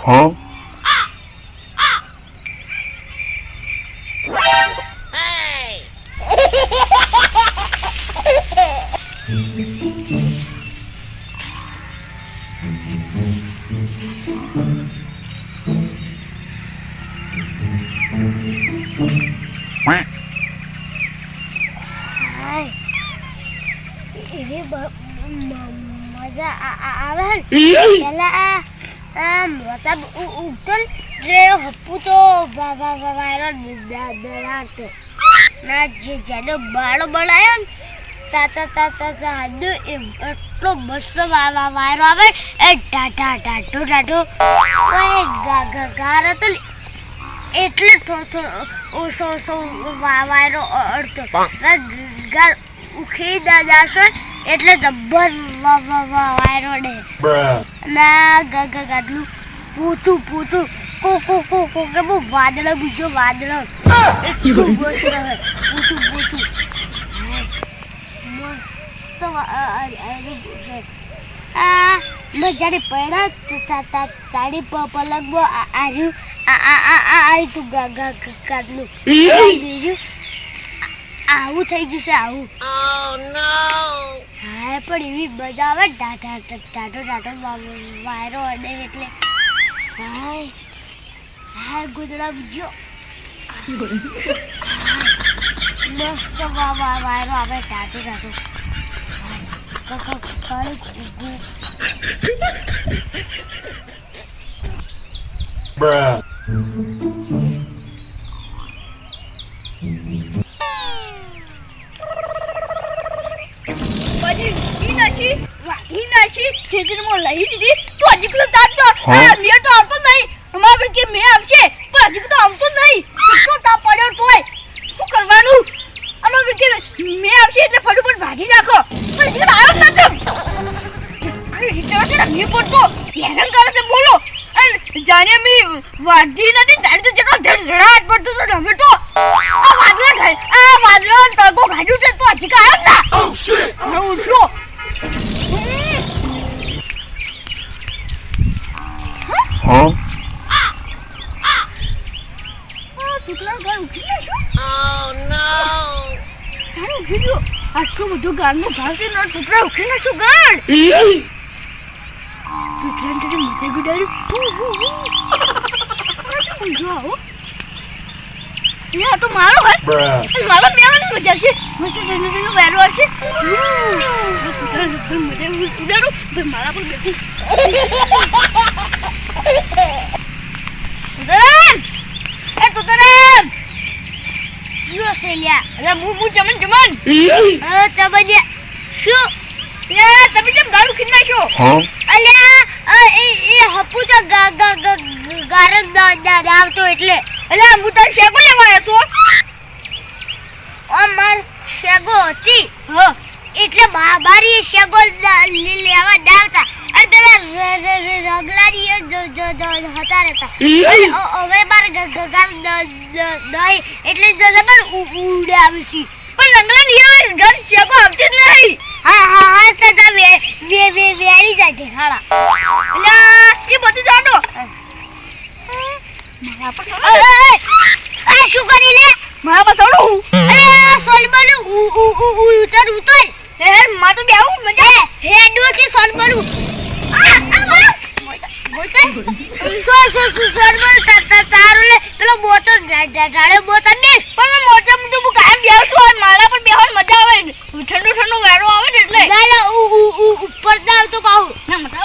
Huh? Quack. હાય એવી બ- મ- મજા આ- આ- આવે ને પેલા આ આમ વરસાદ ઉ- ઉગતો હપ્પુ તો વા- વા- વા- વાયરો દ- દડાડતો ના જે જેનો બાળો બળાયો ને તા તા તા તા તા હાડો એ એટલો મસ્ત વા- વા- વાયરો આવે. એ ટાટા ટાટો ટાટો ઓય ગા ગા ને એટલે થોડો ઓછો ઓછો વા- વાયરો અડતો. ગાર ઉખેડી દા જાશો એટલે જબ્બર વા- વા- વા- વાયરો ડે. ના ગા ગા ગાડલું પૂછું પૂછું. કો કો કો કો કે બહુ વાદળ બીજો વાદળ. એટલું પૂછું પૂછું. મસ્ત આ- મેં જ્યારે પડ્યા ત- તા- તા- તારી પલંગમાં આ- આર્યું આ આ આ આ તું ગા ગા ગાડલું બીજું આવું થઈ જશે આવું. હા પણ એવી મજા આવે ટાટા ટાટો ટાટો વાયરો અડે એટલે. હાય હાય ગુજરાત બીજો. મસ્ત વા- વા- વાયરો આવે ટાટો ટાટો Bruh. નાખી ખેતરમાં લઈ દીધી તો હજી તો તાપ તો મેં તો આટલું બધું નો ઘાસ ને ટુકડા ઉઠી ના શું ગાળ ટુકડા તને માથે ગુડાડ્યું. ઊંઘો આવો? યા તો મારો ભાઈ મારો મેવાની મજા છે. મસ્ત ઠંડો ઠંડો વેરો છે. ટુકડા મજા ઉડાડું મારા પર બેઠું. યો સેલ્યા અરે મુ મુ જમન. જમન હવે તમે શું? એ તમે કેમ ગાળું ખીન નાખ્યો? અલ્યા એ એ હપુ તો ગા ગા ગા ગારક આવતો એટલે. અલ્યા હું તાર શેકો લેવા આવ્યો તો? અમાર શેગો હતી. હા. એટલે બાબારી શેગો લ- લે- લેવા દાવતા. અને પેલા રગલાડીઓ જો જો જો હતા રહેતા. હવે બાર ગ- ગ- ગાર દ- દ- દહીં એટલે જો જબર ઉડે આવી પણ રંગલા ઘર શેકો આવતી જ નહીં. હા હા હા તો તો વે વે વે વેરી જાય ઠેકાણા અલ્યા એ બધું જાડો. મારા પર શું કરી લે? મારા પર અરે સોલબલુ ઉતર ઉતર. હે માં તો બેહું મજા હેડુ કે સોલબલુ આ આ બોલતે સો સો સો સોલબલુ તા તા તારું લે. પેલો બોતો ઢાળે બોતા ને. પણ મેં મોટા મોટું હું કાયમ બેહું છું અને મારા પર બેહવાની મજા આવે ને. ઠંડુ ઠંડુ વેરો આવે ને એટલે. ઉ ઉ ઉ ઉપર જાવ તો કહું. ના મજા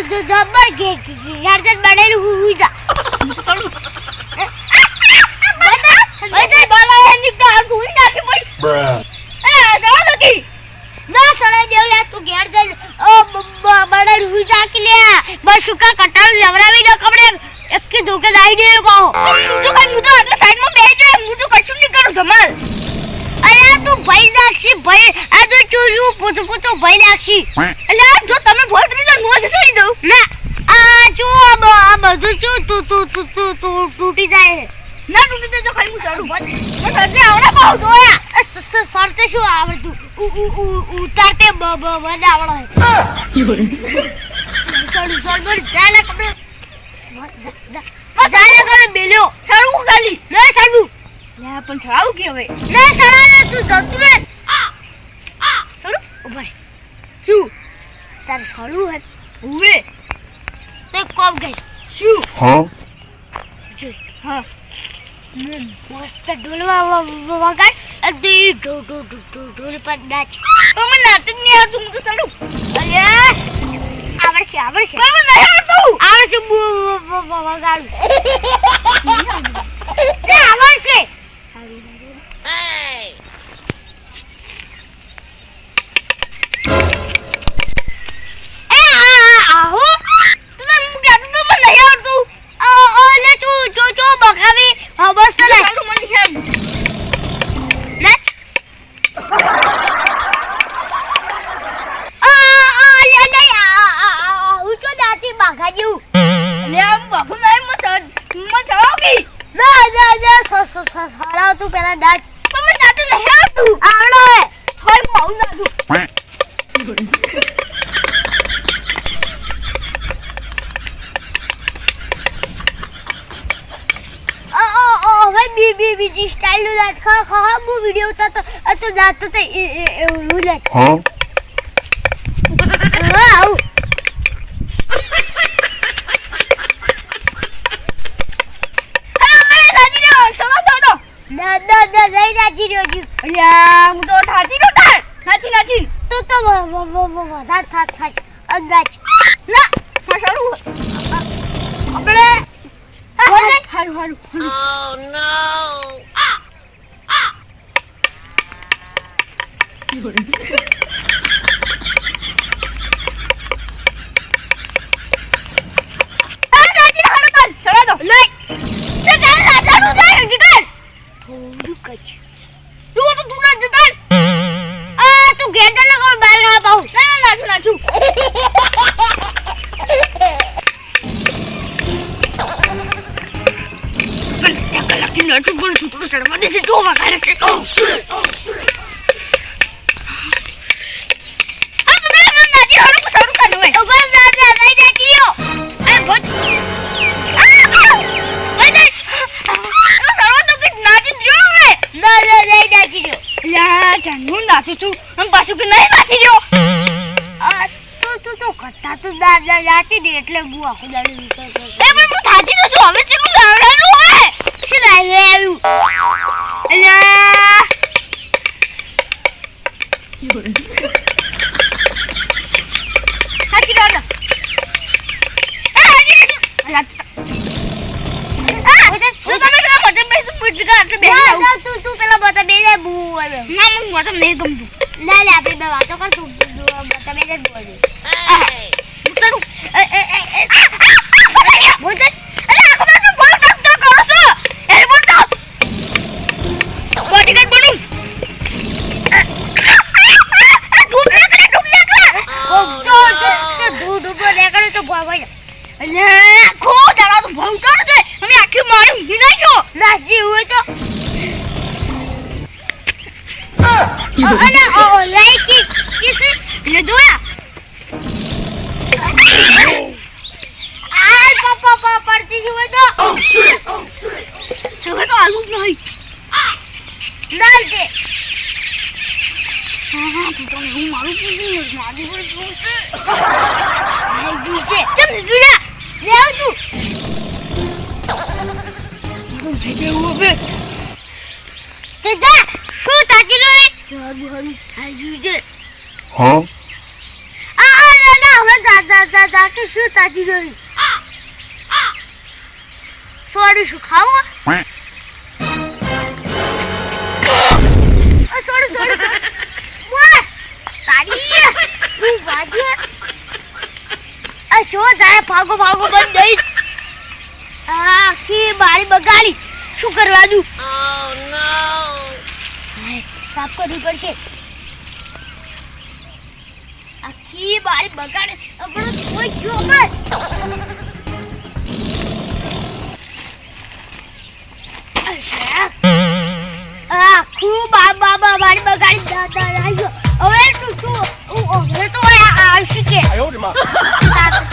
જબર કે જા સડું ના ઓ બનેલું હું જા કે લે બસ સુકા કટાળ લવરાવી દો કપડે એક કે ધોકે દાઈ દે કહો જો કઈ મુદો તો સાઈડમાં બેસી હું તો કશું નહીં કરું, ધમાલ. ભાઈ ભાઈ? આ તો ચોર્યું પોતો પોતો ભાઈ નાખશી એટલે જો તમે કરી દો હું છોડી દઉં. ના આ જો આ બ- આ બધું જો તું તું તું તું તું તૂટી જાય ના તૂટી દેજો ખાઈ હું સડું મેં સડે આવડે પાઉં જોયા સરતે શું આવડતું ઉ- ઉ- ઉ- ઉતારતે બ- બ- બધા આવડે. સડું સડું જાય કપડે. જાય કપડે બેલ્યો. સડું ખાલી? ના સડું લે પણ સડાવું કે હવે? ના સડાને તું જતું રે સડું ઊભા શું? તારે સડું હે? ઉવે. તો કોમ ગઈ. શું? Huh? જોઈ હા. મસ્ત ઢોલવા વગાડ અને ઈ ઢો ઢો ઢો ઢો ઢોલ પર નાચ. મને નાટક નહીં આવતું હું તો સડું અલ્યા! આવડશે આવડશે. મને નહીં આવડતું. આવડશે વગાડું. આવડશે. ના સ- સ- સ- તું પેલા આવડો. હે હોય હવે બી બી બીજી સ્ટાઇલનું ખા ખા હું વિડિયો ઉતારતો તો. તો એ એ એવું હા? આવું અરે મેં નાચી રહ્યો સડો સડો ના ના ના નાચી રહ્યો જી અલ્યા હું તો થાતી નો તાર નાચી તો તો થાક થાય અને ના હા સડું આપણે હારું હારું હારું. તાર લગો બહાર ના ના નાચું નાચું કલાકથી નાચું પણ તું દે છે. તો વગાડે છે આખું દાડો એ પણ હું થાતી તો છું. હવે ચેટલું ગાવડાનું હવે શું લાવે આવ્યું અલ્યા હાચી ગાડો એ હાચી અલ્યા તું પેલા તું બતા બે જાય બુ ના મને મજમ નહીં ગમતું. ના લે આપણે બે વાતો કર તું બતા બે જાય બુ અને ઓ લાઈક કિસ એટલે જોયા આ પાપા પાપા પડતી હોય તો Oh shit! હવે તો આલુ જ નહીં નાલ દે હા તું તો હું મારું પૂછું મારી પર શું છે દીજે કેમ જોયા લે આવ તું હું ભેગે હું હવે તે જા શું તાકી શું તાજી રહી સોરી શું ખાવું સોરી સોરી બોલે તારી તું વાજે આ જો જાય ભાગો ભાગો બગાડી. શું કરવાનું? હાય, સાફ કરવી પડશે. આખી બારી બગાડે. આપણો કોઈ ગયો મત આખું બા બા બા બારી બગાડી દાદા લાગ્યો હવે તું શું? હવે તો આ આવશે કે. તારું